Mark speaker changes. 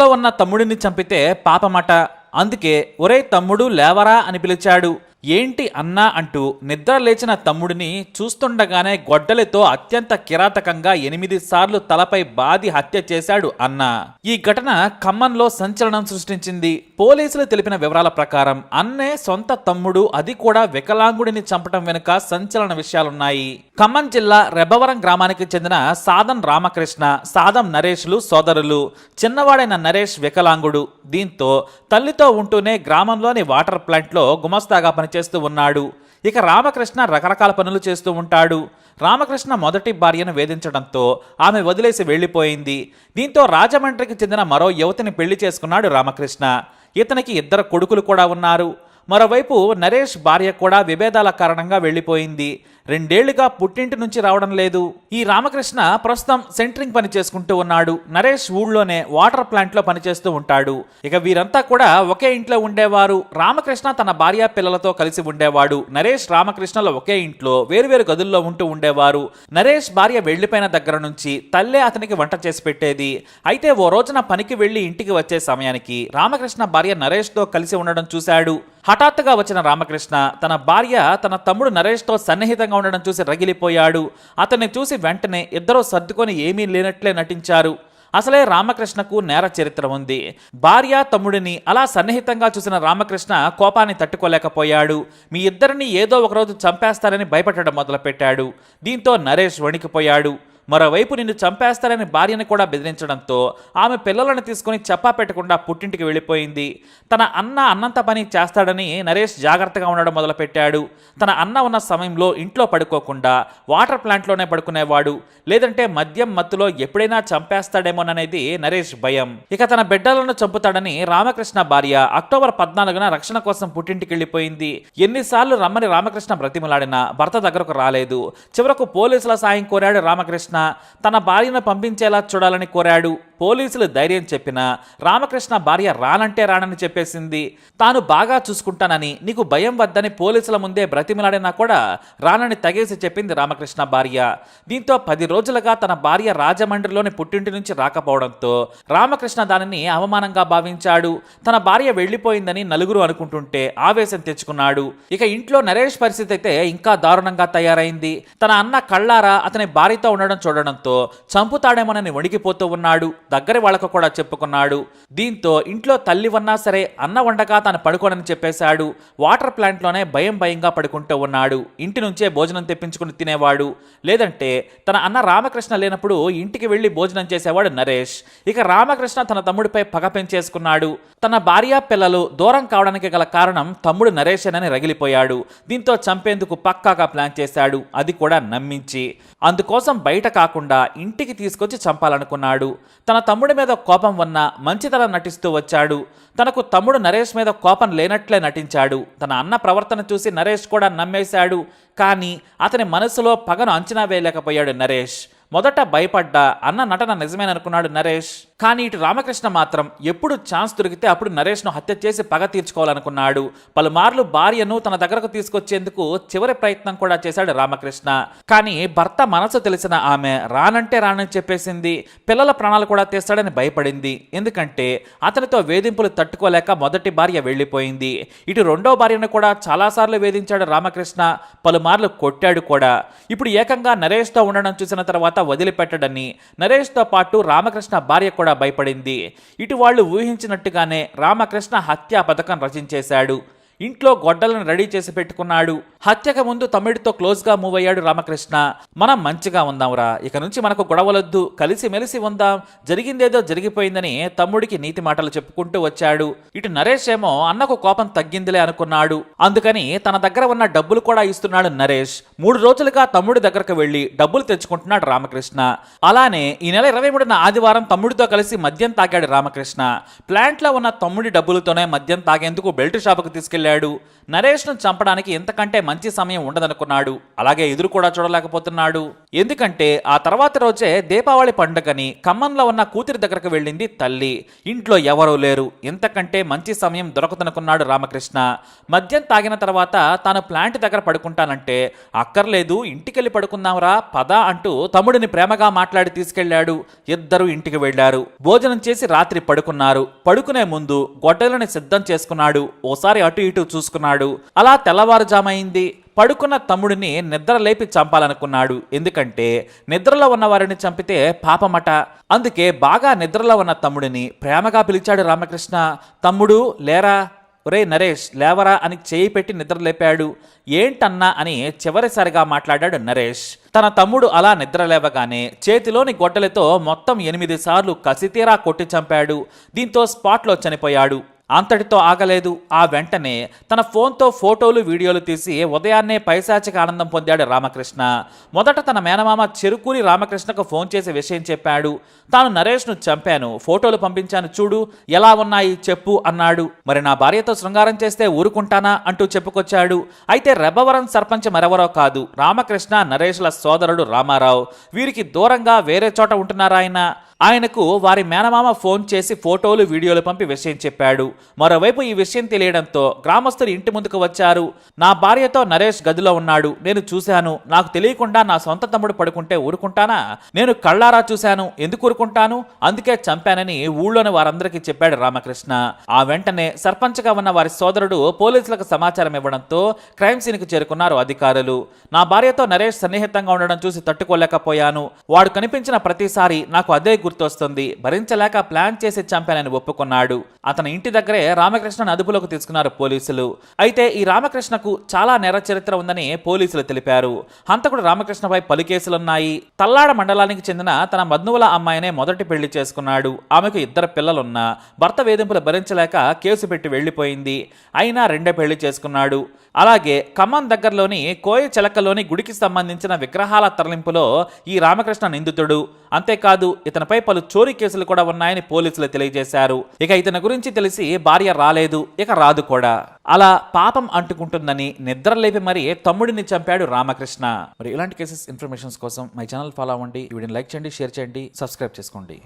Speaker 1: లో ఉన్న తమ్ముడిని చంపితే పాపమట. అందుకే ఒరే తమ్ముడు లేవరా అని పిలిచాడు. ఏంటి అన్నా అంటూ నిద్ర లేచిన తమ్ముడిని చూస్తుండగానే గొడ్డలితో అత్యంత కిరాతకంగా ఎనిమిది సార్లు తలపై బాది హత్య చేశాడు అన్న. ఈ ఘటన ఖమ్మంలో సంచలనం సృష్టించింది. పోలీసులు తెలిపిన వివరాల ప్రకారం అన్నే సొంత తమ్ముడు అది కూడా వికలాంగుడిని చంపటం వెనుక సంచలన విషయాలున్నాయి. ఖమ్మం జిల్లా రెబ్బవరం గ్రామానికి చెందిన సాదం రామకృష్ణ సాదం నరేష్లు సోదరులు చిన్నవాడైన నరేష్ వికలాంగుడు. దీంతో తల్లితో ఉంటూనే గ్రామంలోని వాటర్ ప్లాంట్లో గుమస్తాగా పనిచేస్తూ ఉన్నాడు. ఇక రామకృష్ణ రకరకాల పనులు చేస్తూ ఉంటాడు. రామకృష్ణ మొదటి భార్యను వేధించడంతో ఆమె వదిలేసి వెళ్ళిపోయింది. దీంతో రాజమండ్రికి చెందిన మరో యువతిని పెళ్ళి చేసుకున్నాడు రామకృష్ణ. ఇతనికి ఇద్దరు కొడుకులు కూడా ఉన్నారు. మరోవైపు నరేష్ భార్య కూడా విభేదాల కారణంగా వెళ్ళిపోయింది. రెండేళ్ళుగా పుట్టింటి నుంచి రావడం లేదు. ఈ రామకృష్ణ ప్రస్తుతం సెంటరింగ్ పని చేసుకుంటూ ఉన్నాడు. నరేష్ ఊళ్ళోనే వాటర్ ప్లాంట్లో పనిచేస్తూ ఉంటాడు. ఇక వీరంతా కూడా ఒకే ఇంట్లో ఉండేవారు. రామకృష్ణ తన భార్య పిల్లలతో కలిసి ఉండేవాడు. నరేష్ రామకృష్ణలో ఒకే ఇంట్లో వేరువేరు గదుల్లో ఉంటూ ఉండేవారు. నరేష్ భార్య వెళ్ళిపోయిన దగ్గర నుంచి తల్లే అతనికి వంట చేసి పెట్టేది. అయితే ఓ రోజున పనికి వెళ్ళి ఇంటికి వచ్చే సమయానికి రామకృష్ణ భార్య నరేష్తో కలిసి ఉండడం చూశాడు. హఠాత్తుగా వచ్చిన రామకృష్ణ తన భార్య తన తమ్ముడు నరేష్తో సన్నిహితంగా ఉండడం చూసి రగిలిపోయాడు. అతన్ని చూసి వెంటనే ఇద్దరూ సర్దుకొని ఏమీ లేనట్లే నటించారు. అసలే రామకృష్ణకు నేర చరిత్ర ఉంది. భార్య తమ్ముడిని అలా సన్నిహితంగా చూసిన రామకృష్ణ కోపాన్ని తట్టుకోలేకపోయాడు. మీ ఇద్దరిని ఏదో ఒకరోజు చంపేస్తారని భయపెట్టడం మొదలుపెట్టాడు. దీంతో నరేష్ వణికిపోయాడు. మరోవైపు నిన్ను చంపేస్తారని భార్యను కూడా బెదిరించడంతో ఆమె పిల్లలను తీసుకుని చెప్పా పెట్టకుండా పుట్టింటికి వెళ్ళిపోయింది. తన అన్న అన్నంత పని చేస్తాడని నరేష్ జాగ్రత్తగా ఉండడం మొదలుపెట్టాడు. తన అన్న ఉన్న సమయంలో ఇంట్లో పడుకోకుండా వాటర్ ప్లాంట్లోనే పడుకునేవాడు. లేదంటే మద్యం మత్తులో ఎప్పుడైనా చంపేస్తాడేమోననేది నరేష్ భయం. ఇక తన బిడ్డలను చంపుతాడని రామకృష్ణ భార్య అక్టోబర్ పద్నాలుగున రక్షణ కోసం పుట్టింటికి వెళ్ళిపోయింది. ఎన్నిసార్లు రమ్మని రామకృష్ణ బ్రతిమలాడినా భర్త దగ్గరకు రాలేదు. చివరకు పోలీసుల సాయం కోరాడు రామకృష్ణ. తన భార్యను పంపించేలా చూడాలని కోరాడు. పోలీసులు ధైర్యం చెప్పినా రామకృష్ణ భార్య రానంటే రానని చెప్పేసింది. తాను బాగా చూసుకుంటానని నీకు భయం వద్దని పోలీసుల ముందే బ్రతిమలాడినా కూడా రానని తగేసి చెప్పింది రామకృష్ణ భార్య. దీంతో పది రోజులుగా తన భార్య రాజమండ్రిలోని పుట్టింటి నుంచి రాకపోవడంతో రామకృష్ణ దానిని అవమానంగా భావించాడు. తన భార్య వెళ్ళిపోయిందని నలుగురు అనుకుంటుంటే ఆవేశం తెచ్చుకున్నాడు. ఇక ఇంట్లో నరేష్ పరిస్థితి అయితే ఇంకా దారుణంగా తయారైంది. తన అన్న కళ్ళారా అతని భార్యతో ఉండడం చూడడంతో చంపుతాడేమోనని వణికిపోతూ ఉన్నాడు. దగ్గరి వాళ్ళకు కూడా చెప్పుకున్నాడు. దీంతో ఇంట్లో తల్లి ఉన్నా సరే అన్న వండగా తాను పడుకోనని చెప్పేశాడు. వాటర్ ప్లాంట్లోనే భయం భయంగా పడుకుంటూ ఉన్నాడు. ఇంటి నుంచే భోజనం తెప్పించుకుని తినేవాడు. లేదంటే తన అన్న రామకృష్ణ లేనప్పుడు ఇంటికి వెళ్ళి భోజనం చేసేవాడు నరేష్. ఇక రామకృష్ణ తన తమ్ముడిపై పగ పెంచేసుకున్నాడు. తన భార్య పిల్లలు దూరం కావడానికి గల కారణం తమ్ముడు నరేషేనని రగిలిపోయాడు. దీంతో చంపేందుకు పక్కాగా ప్లాన్ చేశాడు. అది కూడా నమ్మించి. అందుకోసం బయట కాకుండా ఇంటికి తీసుకొచ్చి చంపాలనుకున్నాడు. తన తమ్ముడి మీద కోపం ఉన్న మంచితనం నటిస్తూ వచ్చాడు. తనకు తమ్ముడు నరేష్ మీద కోపం లేనట్లే నటించాడు. తన అన్న ప్రవర్తన చూసి నరేష్ కూడా నమ్మేశాడు. కానీ అతని మనసులో పగను అంచనా వేయలేకపోయాడు నరేష్. మొదట భయపడ్డా అన్న నటన నిజమేననుకున్నాడు నరేష్. కానీ ఇటు రామకృష్ణ మాత్రం ఎప్పుడు ఛాన్స్ దొరికితే అప్పుడు నరేష్ను హత్య చేసి పగ తీర్చుకోవాలనుకున్నాడు. పలుమార్లు భార్యను తన దగ్గరకు తీసుకొచ్చేందుకు చివరి ప్రయత్నం కూడా చేశాడు రామకృష్ణ. కానీ భర్త మనసు తెలిసిన ఆమె రానంటే రానని చెప్పేసింది. పిల్లల ప్రాణాలు కూడా తీస్తాడని భయపడింది. ఎందుకంటే అతనితో వేధింపులు తట్టుకోలేక మొదటి భార్య వెళ్ళిపోయింది. ఇటు రెండో భార్యను కూడా చాలాసార్లు వేధించాడు రామకృష్ణ. పలుమార్లు కొట్టాడు కూడా. ఇప్పుడు ఏకంగా నరేష్తో ఉండడం చూసిన తర్వాత వదిలిపెట్టడని. నరేష్తో పాటు రామకృష్ణ భార్య కూడా భయపడింది. ఇటు వాళ్ళు ఊహించినట్టుగానే రామకృష్ణ హత్యా పథకం రచించేశాడు. ఇంట్లో గొడ్డలను రెడీ చేసి పెట్టుకున్నాడు. హత్యకు ముందు తమ్ముడితో క్లోజ్గా మూవ్ అయ్యాడు రామకృష్ణ. మనం మంచిగా ఉందాంరా. ఇక నుంచి మనకు గొడవలొద్దు. కలిసి మెలిసి ఉందాం. జరిగిందేదో జరిగిపోయిందని తమ్ముడికి నీతి మాటలు చెప్పుకుంటూ వచ్చాడు. ఇటు నరేష్ ఏమో అన్నకు కోపం తగ్గిందిలే అనుకున్నాడు. అందుకని తన దగ్గర ఉన్న డబ్బులు కూడా ఇస్తున్నాడు నరేష్. మూడు రోజులుగా తమ్ముడి దగ్గరకు వెళ్ళి డబ్బులు తెచ్చుకుంటున్నాడు రామకృష్ణ. అలానే ఈ నెల ఇరవై మూడున ఆదివారం తమ్ముడితో కలిసి మద్యం తాగాడు రామకృష్ణ. ప్లాంట్లో ఉన్న తమ్ముడి డబ్బులతోనే మద్యం తాగేందుకు బెల్ట్ షాపుకు తీసుకెళ్ళాడు. నరేష్ను చంపడానికి ఎంతకంటే మంచి మంచి సమయం ఉండదనుకున్నాడు. అలాగే ఎదురు కూడా చూడలేకపోతున్నాడు. ఎందుకంటే ఆ తర్వాత రోజే దీపావళి పండుగని ఖమ్మంలో ఉన్న కూతురి దగ్గరకు వెళ్ళింది తల్లి. ఇంట్లో ఎవరూ లేరు. ఇంతకంటే మంచి సమయం దొరకదనుకున్నాడు రామకృష్ణ. మద్యం తాగిన తర్వాత తాను ప్లాంట్ దగ్గర పడుకుంటానంటే అక్కర్లేదు ఇంటికెళ్ళి పడుకుందాంరా పద అంటూ తమ్ముడిని ప్రేమగా మాట్లాడి తీసుకెళ్ళాడు ఇద్దరు ఇంటికి వెళ్ళారు భోజనం చేసి రాత్రి పడుకున్నారు. పడుకునే ముందు గొడ్డలను సిద్ధం చేసుకున్నాడు. ఓసారి అటు ఇటు చూసుకున్నాడు. అలా తెల్లవారుజామైంది పడుకున్న తమ్ముడిని నిద్ర లేపి చంపాలనుకున్నాడు. ఎందుకంటే నిద్రలో ఉన్న వారిని చంపితే పాపమట. అందుకే బాగా నిద్రలో ఉన్న తమ్ముడిని ప్రేమగా పిలిచాడు రామకృష్ణ. తమ్ముడు లేరా? ఒరే నరేష్ లేవరా? అని చేయి పెట్టి నిద్ర లేపాడు. ఏంటన్నా? అని చివరిసారిగా మాట్లాడాడు నరేష్. తన తమ్ముడు అలా నిద్ర లేవగానే చేతిలోని గొడ్డలతో మొత్తం ఎనిమిది సార్లు కసితీరా కొట్టి చంపాడు. దీంతో స్పాట్లో చనిపోయాడు. అంతటితో ఆగలేదు. ఆ వెంటనే తన ఫోన్తో ఫోటోలు వీడియోలు తీసి ఉదయాన్నే పైశాచిక ఆనందం పొందాడు రామకృష్ణ. మొదట తన మేనమామ చెరుకూరి రామకృష్ణకు ఫోన్ చేసే విషయం చెప్పాడు. తాను నరేష్ను చంపాను. ఫోటోలు పంపించాను చూడు ఎలా ఉన్నాయి చెప్పు అన్నాడు. మరి నా భార్యతో శృంగారం చేస్తే ఊరుకుంటానా అంటూ చెప్పుకొచ్చాడు. అయితే రెబ్బవరం సర్పంచ్ మరెవరో కాదు. రామకృష్ణ నరేష్ల సోదరుడు రామారావు. వీరికి దూరంగా వేరే చోట ఉంటున్నారాయన? ఆయనకు వారి మేనమామ ఫోన్ చేసి ఫోటోలు వీడియోలు పంపి విషయం చెప్పాడు. మరోవైపు ఈ విషయం తెలియడంతో గ్రామస్తులు ఇంటి ముందుకు వచ్చారు. నా భార్యతో నరేష్ గదిలో ఉన్నాడు. నేను చూశాను. నాకు తెలియకుండా నా సొంత తమ్ముడు పడుకుంటే ఊరుకుంటానా? నేను కళ్ళారా చూశాను. ఎందుకు ఊరుకుంటాను? అందుకే చంపానని ఊళ్ళోని వారందరికీ చెప్పాడు రామకృష్ణ. ఆ వెంటనే సర్పంచ్గా ఉన్న వారి సోదరుడు పోలీసులకు సమాచారం ఇవ్వడంతో క్రైమ్ సీన్కు చేరుకున్నారు అధికారులు. నా భార్యతో నరేష్ సన్నిహితంగా ఉండడం చూసి తట్టుకోలేకపోయాను. వాడు కనిపించిన ప్రతిసారి నాకు అదే గుర్తొస్తుంది. భరించలేక ప్లాన్ చేసి చంపానని ఒప్పుకున్నాడు. అతని ఇంటి దగ్గరే రామకృష్ణను అదుపులోకి తీసుకున్నారు పోలీసులు. అయితే ఈ రామకృష్ణకు చాలా నేర చరిత్ర ఉందని పోలీసులు తెలిపారు. హంతకుడు రామకృష్ణపై పలు కేసులున్నాయి. తల్లాడ మండలానికి చెందిన తన మద్నువుల అమ్మాయినే మొదటి పెళ్ళి చేసుకున్నాడు. ఆమెకు ఇద్దరు పిల్లలున్నా. భర్త వేధింపులు భరించలేక కేసు పెట్టి వెళ్ళిపోయింది అయినా రెండే పెళ్ళి చేసుకున్నాడు. అలాగే ఖమ్మం దగ్గరలోని కోయ చెలకలోని గుడికి సంబంధించిన విగ్రహాల తరలింపులో ఈ రామకృష్ణ నిందితుడు. అంతేకాదు ఇతనిపై పలు చోరీ కేసులు కూడా ఉన్నాయని పోలీసులు తెలియజేశారు. ఇక ఇతని గురించి తెలిసి భార్య రాలేదు ఇక రాదు కూడా. అలా పాపం అంటుకుంటుందని నిద్రలేపి మరి తమ్ముడిని చంపాడు రామకృష్ణ. మరి ఇలాంటి కేసెస్ ఇన్ఫర్మేషన్స్ కోసం మై ఛానల్ ఫాలో అవ్వండి. వీడిని వీడియోని లైక్ చేయండి షేర్ చేయండి సబ్స్క్రైబ్ చేసుకోండి.